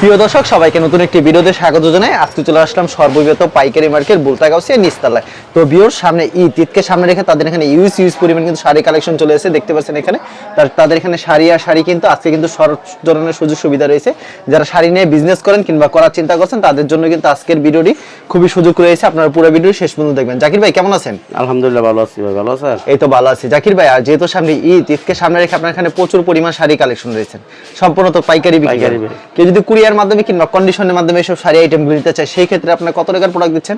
প্রিয় দর্শক সবাইকে নতুন একটি ভিডিওতে স্বাগত জানাই। আজকে চলে আসলাম সর্ববৃহৎ পাইকারি মার্কেট বুলতাগাউসিয়া নিস্তালায়। তো বিয়োর সামনে ঈদ ঈদকে সামনে রেখে তাদের এখানে ইউজ ইউজ পরিমাণ কিন্তু শাড়ি কালেকশন চলে এসেছে দেখতে পাচ্ছেন এখানে। তার তাদের এখানে শাড়ি আর শাড়ি কিন্তু আজকে কিন্তু সব ধরনের সুযোগ সুবিধা রয়েছে। যারা শাড়ি নিয়ে বিজনেস করেন কিংবা করার চিন্তা করছেন তাদের জন্য কিন্তু আজকের ভিডিওটি খুবই সুযোগ রয়েছে। আপনারা পুরো ভিডিও শেষ পর্যন্ত দেখবেন। জাকির ভাই কেমন আছেন? আলহামদুলিল্লাহ ভালো আছি ভাই। ভালো স্যার এই তো ভালো আছি। জাকির ভাই আর যেহেতু সামনে ঈদ ঈদকে সামনে রেখে আপনার এখানে প্রচুর পরিমাণ শাড়ি কালেকশন রয়েছে সম্পূর্ণ তো পাইকারি বিক্রি। কেউ যদি কুরিয়ার মাধ্যমে কিংবা কন্ডিশনের মাধ্যমে এসব শাড়ি আইটেমগুলো নিতে চায় সেই ক্ষেত্রে আপনার কত টাকার প্রোডাক্ট দিচ্ছেন?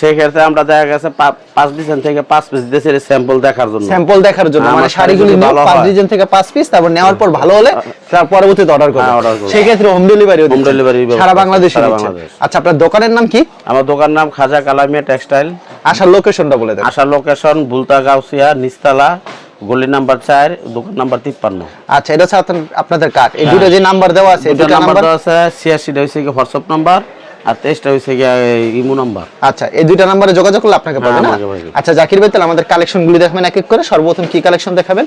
সেই ক্ষেত্রে আমরা দেখা গেছে পাঁচ ডিজাইন থেকে পাঁচ পিস দিয়েছি স্যাম্পল দেখার জন্য। স্যাম্পল দেখার জন্য মানে শাড়ি শাড়িগুলি নিয়ে পাঁচ ডিজাইন থেকে পাঁচ পিস তারপর নেওয়ার পর ভালো হলে তার পরবর্তীতে অর্ডার করবেন। হ্যাঁ, order সেই ক্ষেত্রে হোম ডেলিভারি delivery ব্যবস্থা সারা বাংলাদেশে সারা বাংলাদেশ। আচ্ছা আপনার দোকানের নাম কি? আমার দোকান নাম খাজা কালামিয়া টেক্সটাইল। আসার লোকেশনটা বলে দেন আসার লোকেশন বুলতা গাউসিয়া নিস্তালা গলি নাম্বার চার দোকান নাম্বার তিপ্পান্ন। আচ্ছা এটা হচ্ছে আপনাদের কার্ড। এই দুটো যে নাম্বার দেওয়া আছে দুটো নাম্বার দেওয়া আছে ছিয়াশিটা হয়েছে গিয়ে হোয়াটসঅ্যাপ নাম্বার আর তেইশটা গিয়ে ইমো নাম্বার। আচ্ছা এই দুইটা নাম্বারে যোগাযোগ করলে আপনাকে পাবে না? আচ্ছা জাকির ভাই তাহলে আমাদের কালেকশন গুলি দেখাবেন এক এক করে। সর্বপ্রথম কি কালেকশন দেখাবেন?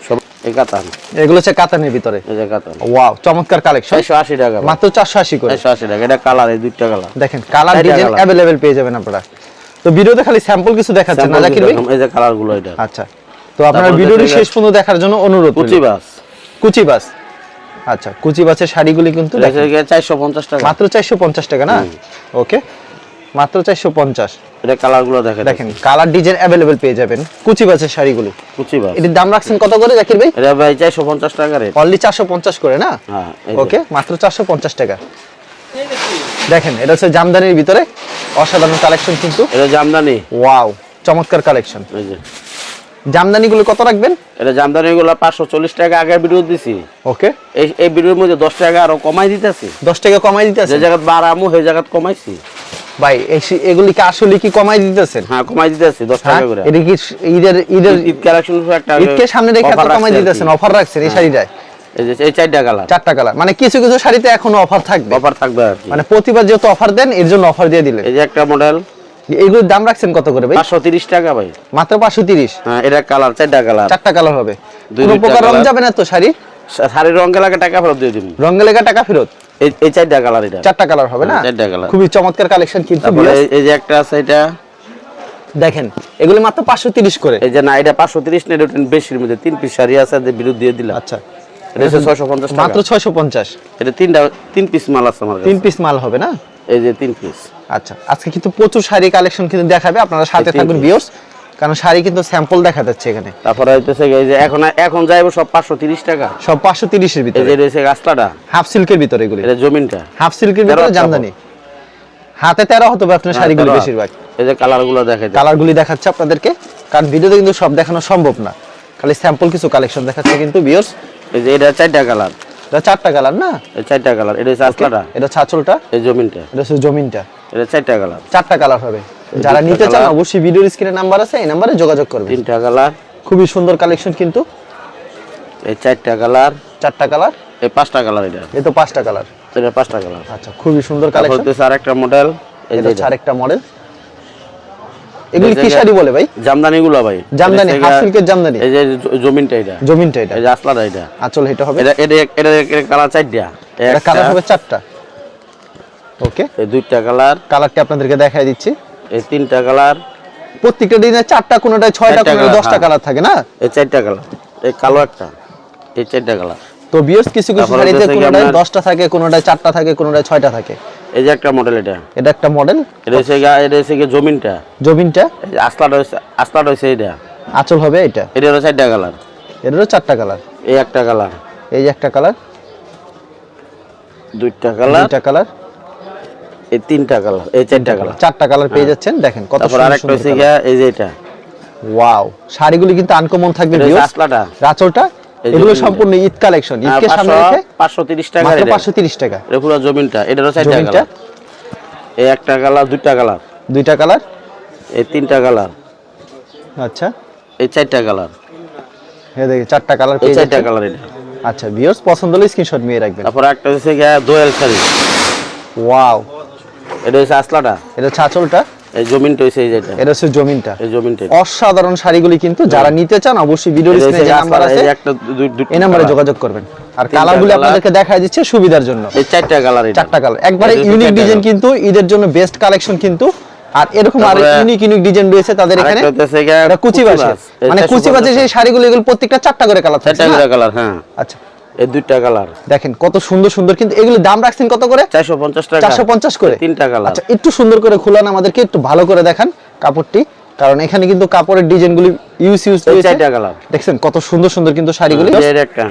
এই কাতান। এগুলো হচ্ছে কাতানের ভিতরে। এই যে কাতান। ওয়াও চমৎকার কালেকশন। ছয়শো আশি টাকা মাত্র চারশো আশি করে। ছয়শো আশি টাকা। এটা কালার এই দুইটা কালার। দেখেন কালার ডিজাইন colour। পেয়ে যাবেন আপনারা। তো ভিডিওতে খালি স্যাম্পল কিছু দেখাচ্ছেন না জাকির ভাই? এই যে কালারগুলো এটা। আচ্ছা। তো আপনারা ভিডিওটি শেষ পর্যন্ত দেখার জন্য অনুরোধ কুচি। বাস। কুচি বাস। আচ্ছা কুচি বাসের শাড়িগুলি কিন্তু দেখেন, চারশো পঞ্চাশ টাকা। মাত্র চারশো পঞ্চাশ টাকা না? ওকে। মাত্র চারশো পঞ্চাশ। এটা কালারগুলো দেখে দেখেন কালার ডিজাইন অ্যাভেলেবেল পেয়ে যাবেন কুচি বাসের শাড়িগুলি। কুচি বাস। এটির দাম রাখছেন কত করে জাকির ভাই? এটা ভাই চারশো পঞ্চাশ টাকা রেট। অনলি চারশো পঞ্চাশ করে না? হ্যাঁ ওকে মাত্র চারশো পঞ্চাশ টাকা। দেখেন এটা হচ্ছে জামদানির ভিতরে। অসাধারণ কালেকশন কিন্তু। এটা জামদানি। ওয়াও চমৎকার কালেকশন এই যে। জামদানিগুলো কত রাখবেন? এটা জামদানি গুলো পাঁচশো চল্লিশ টাকা আগে ভিডিও দিছি। ওকে। এই এই ভিডিওর মধ্যে দশ টাকা আরও কমাই দিতেছি। দশ টাকা কমাই দিতেছেন? যে জায়গায় বাড়ামু সেই জায়গায় কমাইছি। ভাই এই এগুলি কি আসলে কি কমাই দিতেছেন? হ্যাঁ কমাই দিতেছি দশ হ্যাঁ টাকা করে। এটা কি ঈদের ঈদের ঈদ কালেকশন একটা ঈদকে সামনে রেখে এত কমাই দিতেছেন অফার রাখছেন এই শাড়িটায়? এই যে চারটা কালার চারটা কালার মানে কিছু কিছু শাড়িতে এখনও অফার থাকবে। অফার থাকবে মানে প্রতিবার যেহেতু অফার দেন এর জন্য অফার দিয়ে দিলেন। এই যে একটা মডেল এগুলোর দাম রাখছেন কত করে ভাই? পাঁচশো তিরিশ টাকা ভাই। মাত্র পাঁচশো তিরিশ? হ্যাঁ এটা কালার চারটা কালার। চারটা কালার হবে। দুই প্রকার রং যাবে না তো শাড়ি? শাড়ির রঙে লাগে টাকা ফেরত দিয়ে রঙে লেখা টাকা ফেরত? এই চারটা কালার এটা। চারটা কালার হবে না? হ্যাঁ, চারটা colour। খুবই চমৎকার কালেকশন কিন্তু এই- যে একটা আছে এটা। দেখেন এগুলি মাত্র পাঁচশো তিরিশ করে। এই যে না এটা পাঁচশো তিরিশ না এটা বেশির মধ্যে। তিন পিস শাড়ি আছে যে বিরুদ্ধ দিয়ে দিলাম। আচ্ছা। এটা হচ্ছে ছয়শো পঞ্চাশ টাকা। মাত্র ছয়শো পঞ্চাশ। এটা তিনটা তিন পিস মাল আছে আমার কাছে। তিন পিস মাল হবে না? এই যে তিন পিস আচ্ছা আজকে কিন্তু প্রচুর শাড়ি কালেকশন কিন্তু দেখাবে আপনারা সাথে থাকুন ভিউয়ার্স কারণ শাড়ি কিন্তু স্যাম্পল দেখা যাচ্ছে এখানে। তারপরে হইতেছে এই যে এখন এখন যাইবো সব পাঁচশো তিরিশ টাকা। সব পাঁচশো তিরিশের এই যে রয়েছে গাছলাটা হাফ সিল্কের ভিতরে এগুলি। এটা জমিনটা। হাফ সিল্কের ভিতরে জামদানি। হাতে তেরো হতে পারে আপনার শাড়িগুলি তেরো। বেশিরভাগ। এই যে কালারগুলো দেখে কালারগুলি দেখাচ্ছে আপনাদেরকে কারণ ভিডিওতে কিন্তু সব দেখানো সম্ভব না। খালি স্যাম্পল কিছু কালেকশন দেখাচ্ছে কিন্তু ভিউয়ার্স এই যে এটা চারটা কালার। এটা চারটা কালার না? এই চারটা কালার। এটা হচ্ছে আসলাটা এটা ছাচলটা এই জমিনটা। এটা হচ্ছে জমিনটা। এটা চারটা কালার। চারটা কালার হবে। যারা নিতে চান অবশ্যই ভিডিওর স্ক্রিনে নাম্বার আছে এই নাম্বারে যোগাযোগ করবেন। তিনটা কালার। খুবই সুন্দর কালেকশন কিন্তু। এই চারটা কালার। চারটা কালার? এই পাঁচটা কালার এটা। এই তো পাঁচটা কালার। এটা পাঁচটা কালার। আচ্ছা খুবই সুন্দর কালেকশন হচ্ছে আরেকটা মডেল এই যে আরেকটা মডেল এগুলি কি শাড়ি বলে ভাই? জামদানি গুলো ভাই জামদানি, হাফ সিল্কের জামদানি। এই যে জমিনটা এটা। জমিনটা এটা। এই যে আসলাটা এটা। আঁচল এটা হবে। এটা এটা কালার চারটা। এটা কালার হবে চারটা। ওকে এই দুইটা কালার। কালারটি আপনাদেরকে দেখাই দিচ্ছি। এই তিনটা কালার। প্রত্যেকটা ডিজাইনে চারটা কোনোটায় ছয়টা কোনোটায় দশটা হ্যাঁ। কালার থাকে না? এই চারটা কালার। এই কালো একটা এই চারটা কালার। তো বিয়ার্স কিছু কিছু শাড়িতে কোনোটায় দশটা থাকে কোনোটায় চারটা থাকে কোনোটায় ছয়টা থাকে। এই যে একটা মডেল এটা। এটা একটা মডেল এটা হচ্ছে এটা হচ্ছে গিয়ে জমিনটা। জমিনটা? আসলাটা হচ্ছে আসলাটা হচ্ছে এটা আঁচল হবে এটা এটা হলো চারটা কালার। এটারও চারটা কালার? এই একটা কালার। এই যে একটা কালার। দুইটা কালার। দুইটা কালার। এই তিনটা কালার এই চারটা কালার চারটা কালার পেয়ে যাচ্ছেন? দেখেন কত তারপর সুন্দর আরেকটা হচ্ছে গিয়া এই যে এটা। ওয়াও শাড়িগুলি কিন্তু আনকমন থাকবে হচ্ছে রাচলটা এগুলো সম্পূর্ণ ঈদ কালেকশন ঈদকে সামনে রেখে পাঁচশো তিরিশ টাকা মাত্র এটা। পাঁচশো তিরিশ টাকা। এটা পুরো জমিনটা। এটা হলো চারটা কালার এই একটা কালার দুইটা কালার দুইটা কালার এই তিনটা কালার আচ্ছা। এই চারটা কালার এই দেখি চারটা কালার এই চারটা কালার এটা। আচ্ছা ভিউয়ার্স পছন্দ হলে স্ক্রিনশট নিয়ে রাখবেন। তারপর একটা হচ্ছে গিয়া দোয়েল শাড়ি। ওয়াও এটা হচ্ছে আসলাটা। এটা ছাচলটা এই জমিনটা হচ্ছে এই যেটা। এটা হচ্ছে জমিনটা। এই জমিনটা অসাধারণ শাড়িগুলি কিন্তু যারা নিতে চান অবশ্যই ভিডিওর স্ক্রিনে নাম্বার আছে একটা এই নাম্বারে। যোগাযোগ করবেন। আর কালারগুলো। আপনাদেরকে দিচ্ছে সুবিধার জন্য। এই চারটা কালার চারটা কালার একবারে ইউনিক ডিজাইন কিন্তু ঈদের জন্য বেস্ট কালেকশন কিন্তু। আর এরকম আর ইউনিক ইউনিক ডিজাইন রয়েছে তাদের এখানে। এটা কুচি বাসে মানে কুচি বাসে। সেই শাড়িগুলো এগুলো প্রত্যেকটা চারটা করে কালার চারটা? কালার হ্যাঁ। আচ্ছা। এই দুইটা কালার। দেখেন কত সুন্দর সুন্দর কিন্তু এগুলো দাম রাখছেন কত করে? চারশো পঞ্চাশ টাকা। চারশো পঞ্চাশ করে? তিনটা কালার। আচ্ছা একটু সুন্দর করে খুলান আমাদেরকে একটু ভালো করে দেখান কাপড়টি কারণ এখানে কিন্তু কাপড়ের ডিজাইনগুলি ইউজ ইউজ চারটা কালার। দেখছেন কত সুন্দর সুন্দর কিন্তু শাড়িগুলি। এর একটা।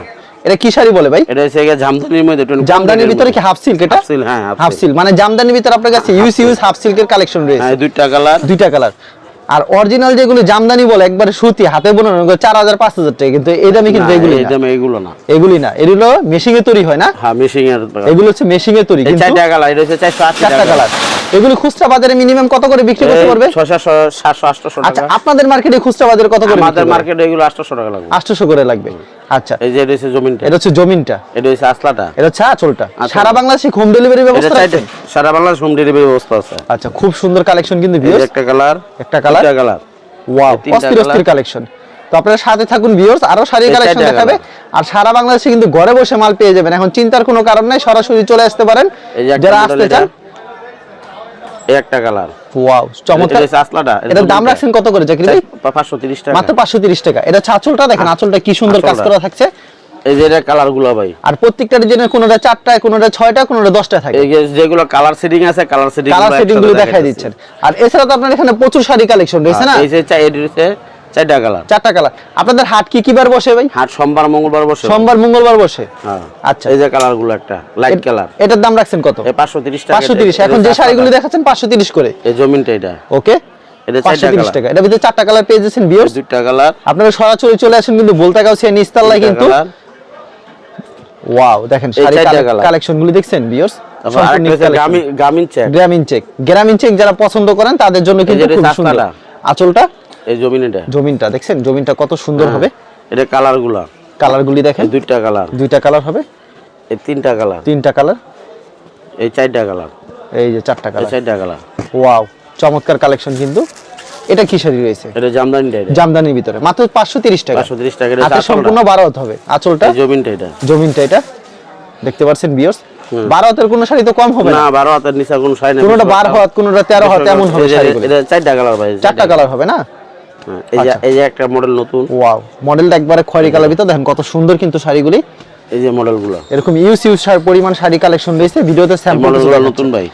এটা কি শাড়ি বলে ভাই? এটা হচ্ছে জামদানির মধ্যে জামদানির ভিতরে কি হাফ সিল্ক এটা? Half silk, হ্যাঁ, হাফ। সিল্ক মানে জামদানির ভিতরে আপনার কাছে ইউজ ইউজ হাফ সিল্কের কালেকশন রয়েছে। হ্যাঁ দুইটা কালার। দুইটা কালার। আর অরিজিনাল যেগুলো জামদানি বলে একবারে সুতি হাতে বোনানো ওগুলো চার হাজার পাঁচ হাজার টাকা কিন্তু এই দামে কিন্তু এগুলি এই দামে এগুলো না। এগুলি না। এগুলো মেশিং এ তৈরি হয় না? হ্যাঁ মেশিং এর এগুলো হচ্ছে মেশিং এ তৈরি চারটা কালার এটা হচ্ছে চারশো আশি টাকা। কালার এগুলো খুচরা বাজারে মিনিমাম কত করে বিক্রি করতে পারবে? আচ্ছা আপনাদের মার্কেটে খুচরা বাজারে কত করে আমাদের মার্কেটে এগুলো আটশো টাকা লাগবে। আটশোশো করে লাগবে। আচ্ছা। এই যে এটা হচ্ছে জমিনটা। এটা হচ্ছে জমিনটা। এটা হচ্ছে আসলাটা। এটা হচ্ছে আঁচলটা। সারা বাংলাদেশে হোম ডেলিভারি ব্যবস্থা রাখছেন? সারা বাংলাদেশ হোম ডেলিভারি ব্যবস্থা আছে। আচ্ছা খুব সুন্দর কালেকশন কিন্তু একটা কালার একটা কালার দুইটা কালার ওয়াও অস্থির অস্থির কালেকশন তো আপনারা সাথে থাকুন ভিউয়ার্স আরও শাড়ি কালেকশন দেখাবে। আর সারা বাংলাদেশে কিন্তু ঘরে বসে মাল পেয়ে যাবেন। এখন চিন্তার কোনো কারণ নাই সরাসরি চলে আসতে পারেন। একটা যারা আসতে চান একটা কালার। ওয়াও চমৎকার। হচ্ছে আসলাটা এটার দাম রাখছেন কত করে জাকির ভাই? পাঁচশো তিরিশ টাকা। মাত্র পাঁচশো তিরিশ টাকা। এটা ছাচলটা দেখেন আঁচলটা কি সুন্দর কাজ করা থাকছে। এই যে কালারগুলো ভাই। আর প্রত্যেকটা ডিজাইনের কোনোটা চারটায় কোনোটা ছয়টা কোনোটা দশটা থাকে। এই যেগুলো কালার সেটিং আছে কালার সেটিং কালার সেটিংগুলো দেখাই দিচ্ছেন। আর এছাড়া তো আপনার এখানে প্রচুর শাড়ি কালেকশন রয়েছে না? এই যে চাই চারটা কালার। চারটা কালার। আপনাদের হাট কি কি বার বসে ভাই? হাট সোমবার মঙ্গলবার বসে। সোমবার মঙ্গলবার বসে? হ্যাঁ। আচ্ছা। এই যে একটা লাইট কালার এটার দাম রাখছেন কত? টাকা। এখন যে শাড়িগুলি দেখাচ্ছেন পাঁচশো তিরিশ করে। এই জমিনটা এটা। ওকে? এটা পাঁচশো চারটা তিরিশ কালার। টাকা। এটা ভিতরে চারটা কালার পেয়ে যাচ্ছেন এই দুইটা কালার। আপনারা সরাসরি চলে আসেন কিন্তু বলতে গাউছিয়া নিস্তাল্লায় কিন্তু। ওয়াও দেখেন শাড়ি দেখছেন বিয়ার্স গ্রামীণ চেক গ্রামীণ চেক গ্রামীণ চেক যারা পছন্দ করেন তাদের জন্য কিন্তু যে খুব সুন্দর। আঁচলটা? এই জমিন এটা জমিনটা দেখছেন? জমিনটা কত সুন্দর হ্যাঁ। হবে। এটা কালারগুলা। কালারগুলি দেখেন। দুইটা কালার। দুইটা কালার হবে? এই তিনটা কালার। তিনটা কালার? এই চারটা কালার। এই যে চারটা কালার। চারটা কালার। ওয়াও চমৎকার কালেকশন কিন্তু। এটা কি শাড়ি রয়েছে? এটা জামদানিটা এটা জামদানির ভিতরে। মাত্র পাঁচশো তিরিশ টাকা। পাঁচশো তিরিশ টাকা এটা সম্পূর্ণ আঁচলটা। বারো হাত হবে। আঁচলটা? জমিনটা এটা। জমিনটা এটা। দেখতে পাচ্ছেন বিয়র্স বারো হাতের কোনো শাড়ি তো কম হবে না। না বারো হাতের নিচে কোনো শাড়ি না কোনোটা বারো হাত কোনোটা তেরো হাত এমন হবে এটা চারটা কালার ভাই চারটা কালার হবে না? এই যে আচ্ছা। এই যে একটা মডেল নতুন। ওয়াও মডেলটা একবারে খয়েরি কালার ভিতর দেখেন কত সুন্দর কিন্তু শাড়িগুলি। এই যে মডেলগুলো এরকম ইউজ ইউজ পরিমাণ শাড়ি কালেকশন রয়েছে ভিডিওতে স্যাম্পল নতুন ভাই।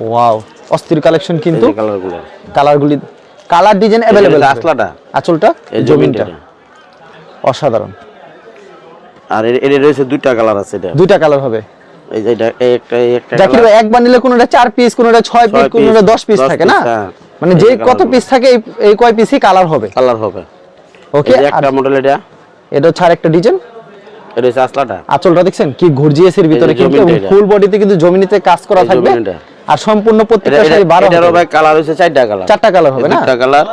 ওয়াও অস্থির কালেকশন কিন্তু। যে কালারগুলো কালারগুলি কালার ডিজাইন অ্যাভেলেবেল আসলাটা আঁচলটা জমিনটা। অসাধারণ। আর এর- রয়েছে দুইটা কালার আছে এটা। দুইটা কালার হবে। এই যে এটা একটা একটা জাকির ভাই একবার নিলে কোনোটা চার পিস কোনোটা ছয় পিস কোনোটা দশ পিস থাকে না? হ্যাঁ। মানে যে কত পিস থাকে এই- এই কয় পিসই কালার হবে? কালার হবে। ওকে একটা মডেল এটা। এটা হচ্ছে আরেকটা ডিজাইন এটা হচ্ছে আসলাটা আঁচলটা দেখছেন? কি ঘুরজিয়েসের ভিতরে কিন্তু ফুল বডিতে কিন্তু জমিনিতে কাজ করা থাকবে। আর সম্পূর্ণ প্রত্যেকটা শাড়ি বারো এটারও ভাই কালার হচ্ছে চারটা কালার চারটা কালার হবে না? চারটা কালার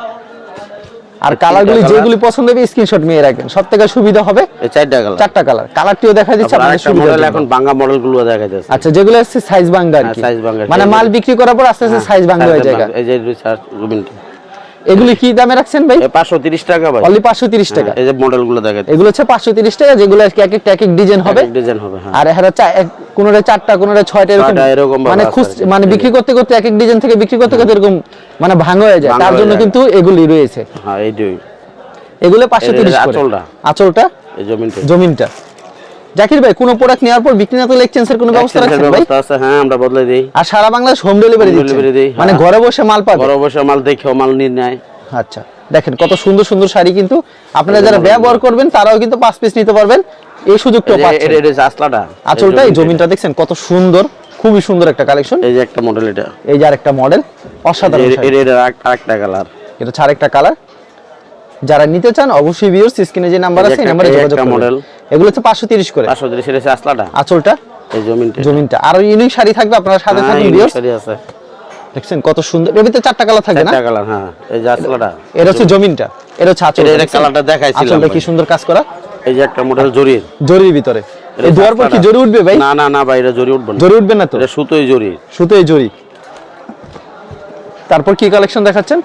আর কালারগুলি। যেগুলি পছন্দ হবে স্ক্রিনশট নিয়ে রাখবেন। সব থেকে সুবিধা হবে এই চারটা কালার চারটা কালার কালারটিও দেখা দিচ্ছে আপনাদের সুবিধার মডেল এখন বাংলা মডেলগুলো দেখা যাচ্ছে আচ্ছা যেগুলো হচ্ছে সাইজ ভাঙ্গা আর হ্যাঁ, কি। মানে মাল বিক্রি করার পর আস্তে আস্তে সাইজ ভাঙ্গা হয়ে যায়। এই যে আর এগুলি কি দামে রাখছেন ভাই? এই পাঁচশো তিরিশ টাকা ভাই। অনলি পাঁচশো তিরিশ টাকা। হ্যাঁ, এই যে মডেলগুলো দেখা যাচ্ছে এগুলো হচ্ছে পাঁচশো তিরিশ টাকা যেগুলো আর কি এক একটা এক এক ডিজাইন হবে। ডিজাইন হবে হ্যাঁ। আর চা- এক- চারটা কোনোটা ছয়টা এরকম। মানে আছে কি। মানে বিক্রি করতে করতে এক এক ডিজাইন থেকে বিক্রি করতে করতে এরকম মানে ভাঙ হয়ে যায়। তার জন্য কিন্তু এগুলি রয়েছে। হ্যাঁ এই দুই এগুলো পাঁচশো এর তিরিশ আঁচলটা। আঁচলটা? এই জমিনটা। জমিনটা। জাকির ভাই কোনো প্রোডাক্ট নেওয়ার পর বিক্রি না করলে এক্সচেঞ্জের কোনো ব্যবস্থা রাখছেন ভাই? ব্যবস্থা আছে হ্যাঁ আমরা বদলে দিই। আর সারা বাংলাদেশ হোম ডেলিভারি দিই, মানে হ্যাঁ। ঘরে বসে মাল পাবে। ঘরে বসে মাল দেখেও মাল নিয়ে নেয়। আচ্ছা দেখেন কত সুন্দর সুন্দর শাড়ি কিন্তু। আপনারা যারা ব্যবহার করবেন তারাও কিন্তু পাঁচ পিস নিতে পারবেন। এই সুযোগটা পাচ্ছেন। আঁচলটা এই জমিনটা দেখছেন কত সুন্দর। খুবই সুন্দর একটা কালেকশন এই যে একটা মডেল এটা। এই যে আরেকটা মডেল অসাধারণ এর- এর- এর আর- আরেকটা কালার এটা হচ্ছে আরেকটা কালার যারা নিতে চান অবশ্যই ভিউয়ার্স স্ক্রিনে যে নাম্বার আছে এই একটা- নাম্বারে যোগাযোগ একটা করবেন। model। এগুলো হচ্ছে পাঁচশো তিরিশ করে। পাঁচশো তিরিশ এটা আসলাটা আঁচলটা? এই জমিনটা। জমিনটা। আরও ইউনিক শাড়ি থাকবে আপনারা সাথে হ্যাঁ, থাকুন ভিউয়ার্স শাড়ি আছে। দেখছেন কত সুন্দর। এর ভিতরে চারটা কালার থাকবে না? চারটা কালার হ্যাঁ। এই যে আসলাটা এটা হচ্ছে জমিনটা। এটা হচ্ছে আঁচল এটা কালারটা দেখাইছিলাম আঁচলটা কি সুন্দর কাজ করা? এই যে একটা মডেল জরির। জরির ভিতরে। পর কি। জরি উঠবে ভাই? না না না ভাই এটা জরি উঠবে না। জরি উঠবে না তো? এটা সুতোই জরি। জরি। তারপর কি কালেকশন দেখাচ্ছেন?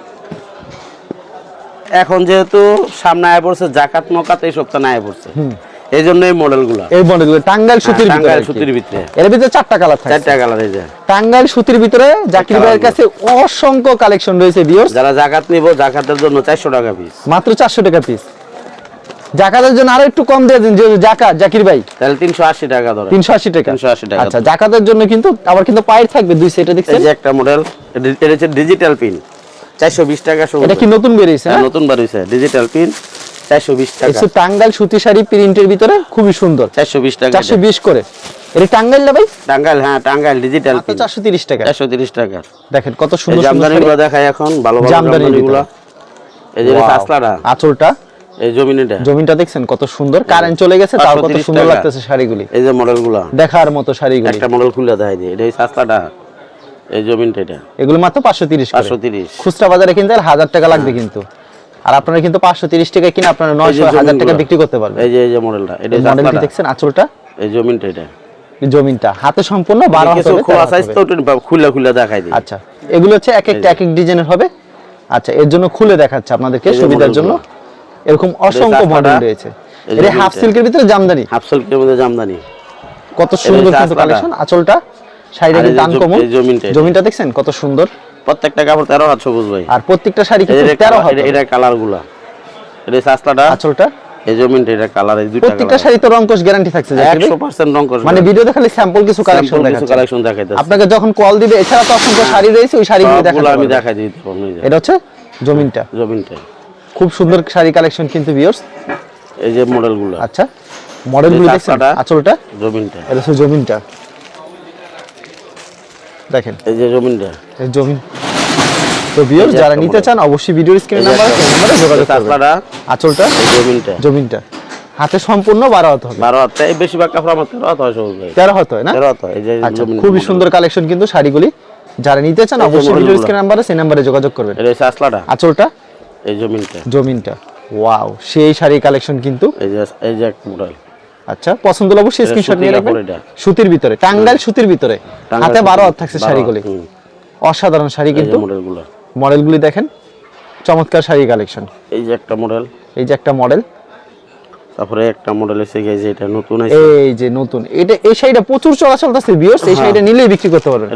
এখন যেহেতু সামনে আয় পড়ছে জাকাত মকাত এই সপ্তাহে আয় পড়ছে। এই জন্য এই মডেলগুলো এই মডেলগুলো টাঙ্গাইল সুতির হ্যাঁ, টাঙ্গাইল সুতির ভিতরে। এর ভিতরে চারটা কালার থাকে চারটা কালার এই যে। টাঙ্গাইল সুতির ভিতরে জাকির ভাইয়ের কাছে অসংখ্য কালেকশন রয়েছে ভিউয়ার্স যারা জাকাত নিব জাকাতের জন্য চারশো টাকা পিস মাত্র চারশো টাকা পিস জাকাতের জন্য আরও একটু কম দিয়ে দিন যে জাকাত জাকির ভাই। তাহলে তিনশো আশি টাকা ধরে তিনশো আশি টাকা। 380 টাকা। আচ্ছা জাকাতের জন্য কিন্তু আবার কিন্তু পায়ের থাকবে দুই সেটা এই যে একটা মডেল এটা হচ্ছে ডিজিটাল পিন চারশো বিশ টাকা শুরু এটা কি নতুন বেরিয়েছে হ্যাঁ, হ্যাঁ নতুন বার হয়েছে ডিজিটাল পিন চারশো বিশ টাকা। একটু টাঙ্গাইল সুতি শাড়ি প্রিন্টের ভিতরে খুবই সুন্দর। চারশো বিশ টাকা চারশো বিশ করে। এটা টাঙ্গাইল না ভাই? টাঙ্গাইল হ্যাঁ টাঙ্গাইল ডিজিটাল পিন চারশো তিরিশ টাকা। চারশো তিরিশ টাকা। দেখেন কত সুন্দর সুন্দর জামদানি শাড়ি। গুলো দেখাই এখন ভালো ভালো জামদানির জামদানি গুলো এই যে. আসলাটা আঁচলটা। এই দেখছেন কত সুন্দর। কারেন্ট চলে গেছে তাও কত সুন্দর লাগতেছে শাড়িগুলি। এই যে মডেলগুলা দেখার মতো শাড়িগুলি। একটা মডেল খুলে দেয়। যে এটা হচ্ছে আসলাটা এই এটা। এগুলো মাত্র পাঁচশো তিরিশ পাঁচশো তিরিশ। খুচরা বাজারে কিনতে গেলে হাজার টাকা লাগবে কিন্তু। আর আপনারা কিন্তু পাঁচশো তিরিশ টাকা কিনে আপনারা নয়শো হাজার টাকা বিক্রি করতে পারবেন। এই যে এই যে মডেলটা। এটা মডেলটি দেখছেন আঁচলটা? এই জমিনটা এটা। জমিনটা। হাতে সম্পূর্ণ বারো হাত কিছু হবে, খোলা সাইজ তো খুলে খুলে দেখাই দিই। আচ্ছা। এগুলো হচ্ছে এক একটা এক এক ডিজাইনের হবে। আচ্ছা এর জন্য খুলে দেখাচ্ছে আপনাদেরকে এই সুবিধার জন্য। মডেলগুলো। এরকম অসংখ্য মডেল রয়েছে। এই এটা হাফ সিল্কের ভিতরে জামদানি। হাফ সিল্কের মধ্যে জামদানি। কত সুন্দর কিন্তু কালেকশন আঁচলটা শাড়িটা কিন্তু যে আনকমন এই জমিনটা জমিনটা দেখছেন কত সুন্দর। প্রত্যেকটা কাপড় তেরো হাত সবুজ ভাই। আর প্রত্যেকটা শাড়ি কিন্তু যে তেরো colour- হাত। এটা- এটা কালারগুলা এটা হচ্ছে আঁচলটা? এই জমিনটা এটা কালার এই দুইটা প্রত্যেকটা শাড়ি তো রংকশ গ্যারান্টি থাকছে জাকির ভাই। একশো পার্সেন্ট রং করবে মানে ভিডিওতে খালি স্যাম্পল কিছু কালেকশন কিছু দেখাচ্ছে। কালেকশন দেখাইতেছে। আপনাকে যখন কল দিবে এছাড়া তো অসংখ্য শাড়ি রয়েছে ওই শাড়িগুলো দেখাতে আমি। দেখাই পারব এটা হচ্ছে জমিনটা। জমিনটা। খুব সুন্দর শাড়ি কালেকশন কিন্তু ভিউয়ার্স এই যে মডেলগুলা আচ্ছা মডেলগুলো দেখছেন? চারটাটা। আঁচলটা? জমিনটা। এটা হচ্ছে জমিনটা। দেখেন। এই যে জমিনটা। এই জমিন তো ভিউয়ার্স যারা নিতে চান অবশ্যই ভিডিওর স্ক্রিন নাম্বার একটা- নাম্বারে যোগাযোগ করবেন। আঁচলটা? জমিনটা। জমিনটা। হাতে সম্পূর্ণ বারো হাত হবে। বারো হাত। বেশিরভাগ কাপড় আমার তেরো হাত হয় তেরো হাত হয় না? তেরো হাত হয়। এই যে আচ্ছা খুবই সুন্দর কালেকশন কিন্তু শাড়িগুলি। যারা নিতে চান অবশ্যই ভিডিওর model স্ক্রিন নাম্বারে সেই নাম্বারে যোগাযোগ করবেন। এটা আঁচলটা? এই জমিনটা। জমিনটা। ওয়াও সেই শাড়ি কালেকশন কিন্তু? এই যে এই যে এক মডেল আচ্ছা পছন্দ হলে অবশ্যই স্ক্রিনশট নিয়ে রাখবেন। সুতির ভিতরে টাঙ্গাইল সুতির ভিতরে। হাতে সুতির বারো হাত থাকছে শাড়িগুলি অসাধারণ শাড়ি কিন্তু। মডেলগুলা মডেলগুলি দেখেন চমৎকার শাড়ি কালেকশন এই যে একটা মডেল এই যে একটা মডেল তারপরে একটা মডেল এসে গেছে এটা নতুন এই যে নতুন এটা এই শাড়িটা প্রচুর ভিউয়ার্স এই শাড়িটা নিলেই বিক্রি করতে পারবেন।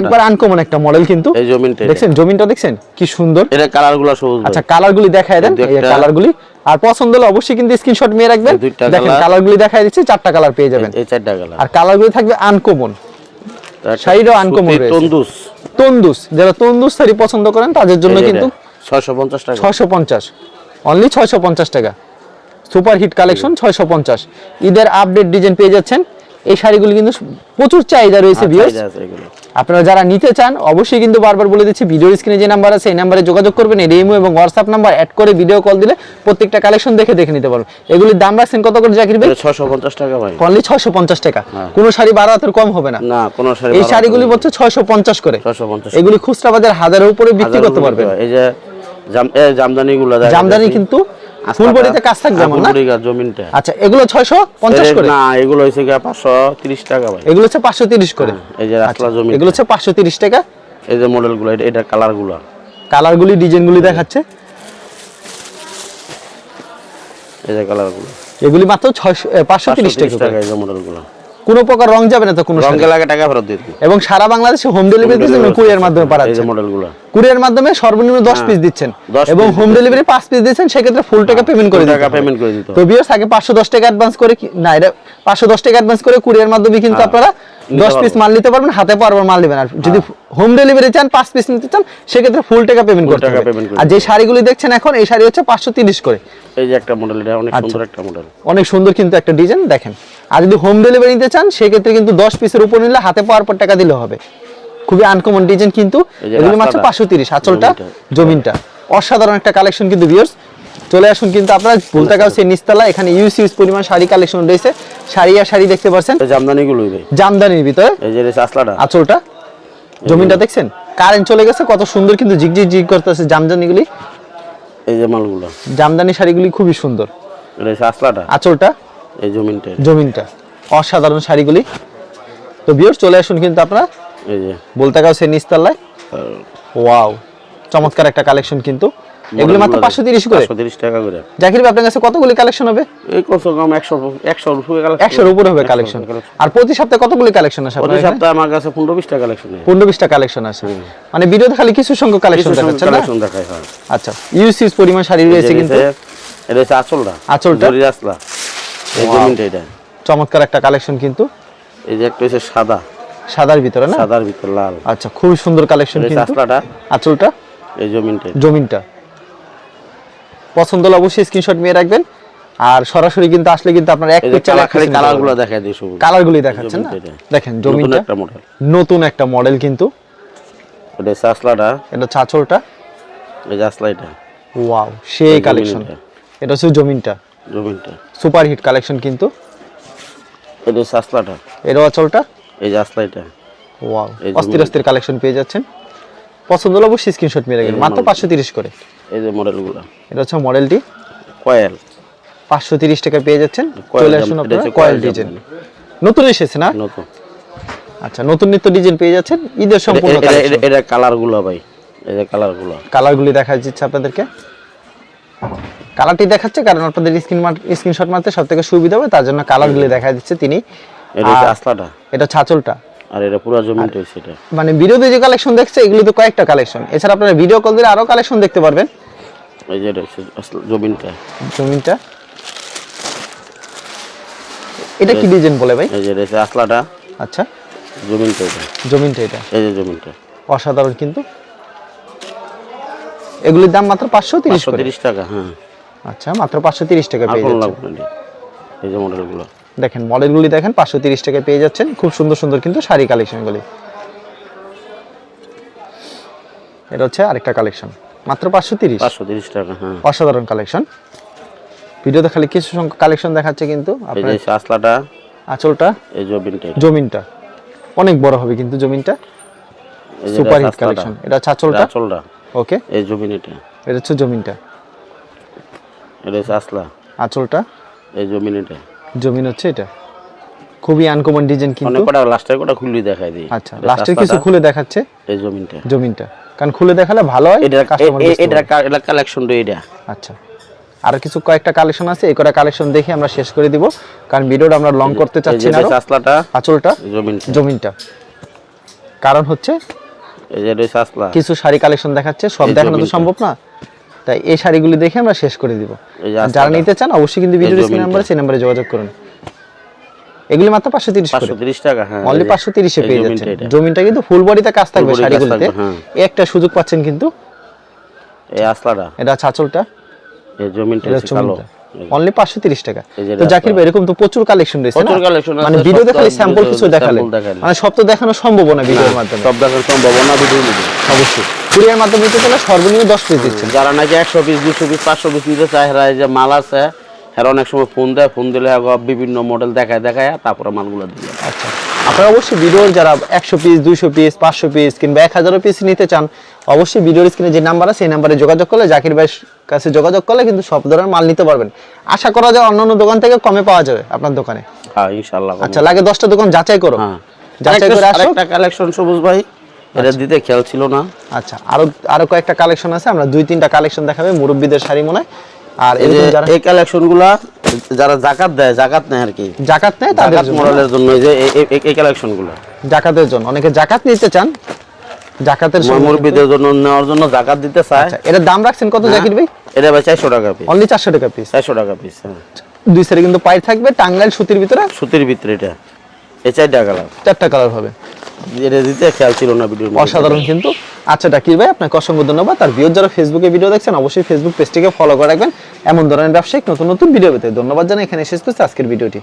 একবার আনকমন একটা মডেল কিন্তু। এই জমিনটা জমিনটা কি সুন্দর। এটা কালারগুলা সবুজ। আচ্ছা কালারগুলি দেখায় দেন এই কালারগুলি আর পছন্দ হলে অবশ্যই কিন্তু স্ক্রিনশট নিয়ে রাখবেন। দেখেন কালারগুলি দেখায় দিচ্ছি চারটা কালার পেয়ে যাবেন। এই চারটা কালার আর কালারগুলি থাকবে আনকমন শাড়িটাও রয়েছে। তন্দুস। তন্দুস। যারা তন্দুস শাড়ি পছন্দ করেন তাদের জন্য কিন্তু ছয়শো পঞ্চাশ টাকা। ছয়শো পঞ্চাশ। অনলি ছয়শো পঞ্চাশ টাকা। সুপার হিট কালেকশন ছয়শো পঞ্চাশ। ঈদের আপডেট ডিজাইন পেয়ে যাচ্ছেন। এই শাড়িগুলি কিন্তু প্রচুর চাহিদা রয়েছে ভিউয়ার্স এগুলো। আপনারা যারা নিতে চান অবশ্যই কিন্তু বারবার বলে দিচ্ছি ভিডিওর স্ক্রিনে যে নাম্বার আছে এই নাম্বারে যোগাযোগ করবেন এই রেমো এবং হোয়াটসঅ্যাপ নাম্বার অ্যাড করে ভিডিও কল দিলে প্রত্যেকটা কালেকশন দেখে দেখে নিতে পারবেন। এগুলির দাম রাখছেন কত করে জাকির ভাই? এটা ছয়শো পঞ্চাশ টাকা ভাই। অনলি ছয়শো পঞ্চাশ টাকা। হ্যাঁ। কোনো শাড়ি বারো হাতের কম হবে না। না কোনো শাড়ি এই শাড়িগুলি হচ্ছে ছয়শো পঞ্চাশ করে। ছয়শো পঞ্চাশ এগুলি খুচরা বাজার হাজারের উপরে বিক্রি করতে পারবেন। এই যে জাম জামদানি গুলো জামদানি কিন্তু ফুল কাজ থাকবে না? জমিনটা। আচ্ছা এগুলো ছয়শো পঞ্চাশ এই- করে? না এগুলো টাকা ভাই। এগুলো হচ্ছে করে। এই যে রাস্তা জমি এগুলো হচ্ছে পাঁচশো তিরিশ টাকা। এই যে মডেলগুলো এটা কালারগুলো কালারগুলি ডিজাইনগুলি দেখাচ্ছে। এই যে কালারগুলো এগুলি মাত্র ছয়শো পাঁচশো তিরিশ টাকা টাকা এই যে মডেলগুলো কোনো প্রকার রং যাবে না তো কোনো শাড়ি। লাগে টাকা ফেরত দিতে এবং সারা বাংলাদেশে হোম ডেলিভারি দিচ্ছেন কুরিয়ার মাধ্যমে পাঠাচ্ছেন। মডেলগুলো কুরিয়ার মাধ্যমে সর্বনিম্ন দশ পিস দিচ্ছেন। এবং হোম ডেলিভারি পাঁচ পিস দিচ্ছেন সেক্ষেত্রে ফুল টাকা পেমেন্ট করে টাকা পেমেন্ট করে দিতে তো বিয়ার্স আগে পাঁচশো দশ টাকা অ্যাডভান্স করে কি- না এটা পাঁচশো দশ টাকা অ্যাডভান্স করে কুরিয়ার মাধ্যমে কিন্তু হ্যাঁ, আপনারা নিতে দশ পিস মাল নিতে পারবেন হাতে পারবেন মাল নেবেন। আর যদি হোম ডেলিভারি চান পাঁচ পিস নিতে চান সেক্ষেত্রে ফুল টাকা পেমেন্ট করতে হবে। আর যে শাড়িগুলি দেখছেন এখন এই শাড়ি হচ্ছে পাঁচশো তিরিশ করে। এই যে একটা মডেল এটা অনেক আচ্ছা। সুন্দর একটা মডেল অনেক সুন্দর কিন্তু একটা ডিজাইন দেখেন। আর যদি হোম ডেলিভারি নিতে চান সেক্ষেত্রে কিন্তু দশ পিসের উপর নিলে হাতে পাওয়ার পর টাকা দিলে হবে। খুবই আনকমন ডিজাইন কিন্তু। এগুলি মাত্র পাঁচশো তিরিশ আঁচলটা জমিনটা। অসাধারণ একটা কালেকশন কিন্তু ভিউয়ার্স চলে আসুন কিন্তু আপনারা ভুলতাগাঁও সেই নিস্তালা এখানে ইউজ ইউজ পরিমাণ শাড়ি কালেকশন রয়েছে। শাড়ি আর শাড়ি দেখতে পাচ্ছেন এই জামদানি গুলোই ভাই জামদানির ভিতরে। এই যে আসলাটা আঁচলটা। জমিনটা দেখছেন? কারেন্ট চলে গেছে কত সুন্দর কিন্তু ঝিকঝিক ঝিক করতেছে জামদানিগুলি। এই যে মালগুলো। জামদানি শাড়িগুলি খুবই সুন্দর। আসলাটা আঁচলটা। এই জমিনটা। জমিনটা। অসাধারণ শাড়িগুলি। তো ভিউয়ার্স চলে আসুন কিন্তু আপনারা। এই যে। বলতে গাও সে নিস্তাল্লায় আর ওয়াও চমৎকার একটা কালেকশন কিন্তু। এগুলো মাত্র পাঁচশো তিরিশ করে। পাঁচশো তিরিশ টাকা করে। জাকির ভাই আপনার কাছে কতগুলি কালেকশন হবে? এই কমসে কম একশো একশো রুপে একশোর উপরে হবে কালেকশন আর প্রতি সপ্তাহে কতগুলি কালেকশন আছে প্রতি সপ্তাহে আমার কাছে পনেরো বিশটা কালেকশন পনেরো বিশটা কালেকশন আছে। মানে ভিডিওতে খালি কিছু সংখ্যক কালেকশন দেখাচ্ছে না? কালেকশন দেখায় হয়। আচ্ছা ইউজ পরিমাণ শাড়ি রয়েছে কিন্তু। এটা হচ্ছে আঁচলটা। আঁচলটা? জরি আসলা এই জমিনটা এটা। চমৎকার একটা কালেকশন কিন্তু। এই যে একটা হচ্ছে সাদা। সাদার ভিতরে না? সাদার ভিতর লাল। আচ্ছা সুন্দর কালেকশন কিন্তু। আঁচলটা। এই জমিনটা এটা। জমিনটা। পছন্দ হলে অবশ্যই স্ক্রিনশট নিয়ে রাখবেন। আর সরাসরি কিন্তু আসলে কিন্তু আপনার এক পিকচার খালি কালারগুলো দেখায় দিই কালারগুলি দেখাচ্ছেন না? দেখেন একটা মডেল নতুন একটা মডেল কিন্তু। এটা আসলাটা এটা চাচলটা এই ওয়াও সেই কালেকশন। এটা হচ্ছে জমিনটা। জমিনটা সুপার হিট কালেকশন কিন্তু? এটা হচ্ছে আসলাটা। এরও আচলটা এই যে ওয়াও অস্থির অস্থির কালেকশন পেয়ে যাচ্ছেন। পছন্দ হলে অবশ্যই স্ক্রিনশট মেরে মাত্র পাঁচশো তিরিশ করে। এই যে মডেলগুলো এটা হচ্ছে মডেলটি কয়েল। পাঁচশো তিরিশ টাকা পেয়ে যাচ্ছেন। চলে আসুন আপনারা কয়েল ডিজাইন নতুন এসেছে না? নতুন। আচ্ছা নতুন নিত্য ডিজাইন পেয়ে যাচ্ছেন। ঈদের সম্পূর্ণ এটা- এটা- এটা কালারগুলো ভাই। এই যে কালারগুলো। কালারগুলি দেখা যাচ্ছে আপনাদেরকে। কালারটি দেখাচ্ছে কারণ আপনাদের স্ক্রিন স্ক্রিনশট মারতে সব থেকে সুবিধা হবে তার জন্য কালারগুলি দেখা দিচ্ছে তিনি। এটা আসলাটা? এটা ছাচলটা। আর এটা পুরো জমিনটা হচ্ছে মানে ভিডিওতে যে কালেকশন দেখছে এগুলি তো কয়েকটা কালেকশন এছাড়া আপনারা ভিডিও কল দিলে আরও কালেকশন দেখতে পারবেন। এই যে এটা জমিনটা। জমিনটা। এটা কি ডিজাইন বলে ভাই? এই যে আসলাটা। আচ্ছা। জমিনটা এটা। জমিনটা এটা। এই যে জমিনটা। অসাধারণ কিন্তু। এগুলির দাম মাত্র পাঁচশো তিরিশ তিরিশ টাকা হ্যাঁ। আচ্ছা মাত্র পাঁচশো তিরিশ টাকা পেয়ে যাচ্ছেন। এই যে মডেলগুলো দেখেন মডেলগুলি দেখেন পাঁচশো তিরিশ টাকা পেয়ে যাচ্ছেন। খুব সুন্দর সুন্দর কিন্তু শাড়ি কালেকশনগুলি এটা হচ্ছে আরেকটা কালেকশন মাত্র পাঁচশো তিরিশ। পাঁচশো তিরিশ টাকা হ্যাঁ। অসাধারণ কালেকশন ভিডিওতে খালি কিছু সংখ্যক কালেকশন দেখাচ্ছে কিন্তু আপনার আসলাটা আঁচলটা এই জমিনটা জমিনটা। অনেক বড় হবে কিন্তু জমিনটা। সুপার হিট কালেকশন এটা আঁচলটা। আঁচলটা। ওকে এই জমিন এটা এটা হচ্ছে জমিনটা। এটা হচ্ছে আসলা আঁচলটা? এই জমিন এটা জমিন হচ্ছে এটা। খুবই আনকমন ডিজাইন কিন্তু। অনেক কটা লাস্টের কটা খুললি দেখাই দিই। আচ্ছা লাস্টের কিছু খুলে দেখাচ্ছে? এই জমিনটা। জমিনটা। কারণ খুলে দেখালে ভালো হয় এটা কাস্টমার এটা এটা কালেকশনটা এটা আচ্ছা। আর কিছু কয়েকটা কালেকশন আছে এই কটা কালেকশন দেখে আমরা শেষ করে দিব। কারণ ভিডিওটা আমরা লং করতে চাচ্ছি না আসলাটা আঁচলটা জমিনটা। জমিনটা। কারণ হচ্ছে এই যে এটা আসলা। কিছু শাড়ি কালেকশন দেখাচ্ছে সব দেখানো তো সম্ভব না। তাই এই শাড়িগুলি দেখে আমরা শেষ করে দিব। যারা নিতে চান অবশ্যই কিন্তু ভিডিও স্ক্রিন। নাম্বারে সেই নাম্বারে যোগাযোগ করুন। এগুলি মাত্র পাঁচশো তিরিশ করে। পাঁচশো তিরিশ টাকা হ্যাঁ অনলি পাঁচশো তিরিশে পেয়ে যাচ্ছেন। এটা। জমিনটা কিন্তু ফুল বডিতে কাজ থাকবে শাড়িগুলিতে। হ্যাঁ। একটা সুযোগ পাচ্ছেন কিন্তু এই আসলাটা। এটা ছাচলটা। এই জমিনটা হচ্ছে কালো। অনলি পাঁচশো তিরিশ টাকা। তো জাকির ভাই এরকম তো প্রচুর কালেকশন রয়েছে প্রচুর আছে, মানে সব ভিডিওতে তো খালি আমি স্যাম্পল কিছু দেখালে। মানে সব তো দেখানো সম্ভব না ভিডিওর মাধ্যমে। সব দেখার সম্ভাবনা ভিডিও নিবে অবশ্যই। কুরিয়ার মাধ্যমে নিতে সর্বনিম্ন দশ পিস দিচ্ছেন। যারা নাকি একশো পিস দুশো পিস পাঁচশো পিস নিতে চায় যে মাল আছে অনেক সময় ফোন দেয় ফোন দিলে বিভিন্ন মডেল দেখায় দেখায় তারপরে মালগুলো দিয়ে। আচ্ছা। আপনারা অবশ্যই ভিডিওর যারা একশো পিস দুইশো পিস পাঁচশো পিস কিংবা এক হাজারও পিস নিতে চান অবশ্যই ভিডিওর স্ক্রিনে যে নাম্বার আছে সেই নাম্বারে যোগাযোগ করলে জাকির ভাইয়ের কাছে যোগাযোগ করলে কিন্তু সব ধরনের মাল নিতে পারবেন। আশা করা যায় অন্যান্য দোকান থেকে কমে পাওয়া যাবে আপনার দোকানে। হ্যাঁ আচ্ছা লাগে দশটা দোকান যাচাই করো। হ্যাঁ। যাচাই করে আসো। কালেকশন সবুজ ভাই এটা দিতে খেয়াল ছিল না। আচ্ছা আরও আরও কয়েকটা কালেকশন আছে আমরা দুই তিনটা কালেকশন দেখাবে মুরব্বীদের শাড়ি মনে। আর এই যে এই কালেকশনগুলা যারা জাকাত দেয় জাকাত নেয় আর কি। জাকাত নেয় তাদের জন্য। মডেলের জন্য এই যে এই- এই- এই কালেকশনগুলা জাকাতের জন্য। অনেকে জাকাত নিতে চান জাকাতের মুরব্বীদের জন্য নেওয়ার জন্য জাকাত দিতে চায়। আচ্ছা এটার দাম রাখছেন কত জাকির ভাই? এটা ভাই চারশো টাকা পিস অনলি চারশো টাকা পিস চারশো টাকা পিস হ্যাঁ। দুই সাইডে কিন্তু পাইপ থাকবে টাঙ্গাইল সুতির ভিতরে? সুতির ভিতরে এটা। এই চারটা কালার চারটা কালার হবে। এটা দিতে খেয়াল ছিল না মধ্যে। অসাধারণ কিন্তু। আচ্ছা ডাকির ভাই আপনাকে অসংখ্য ধন্যবাদ। আর ভিউর যারা ফেসবুকে ভিডিও দেখছেন অবশ্যই ফেসবুক পেজটিকে ফলো করে রাখবেন। এমন ধরনের ব্যবসায়িক নতুন নতুন ভিডিও পেতে ধন্যবাদ জানাই। এখানে শেষ করছি আজকের ভিডিওটি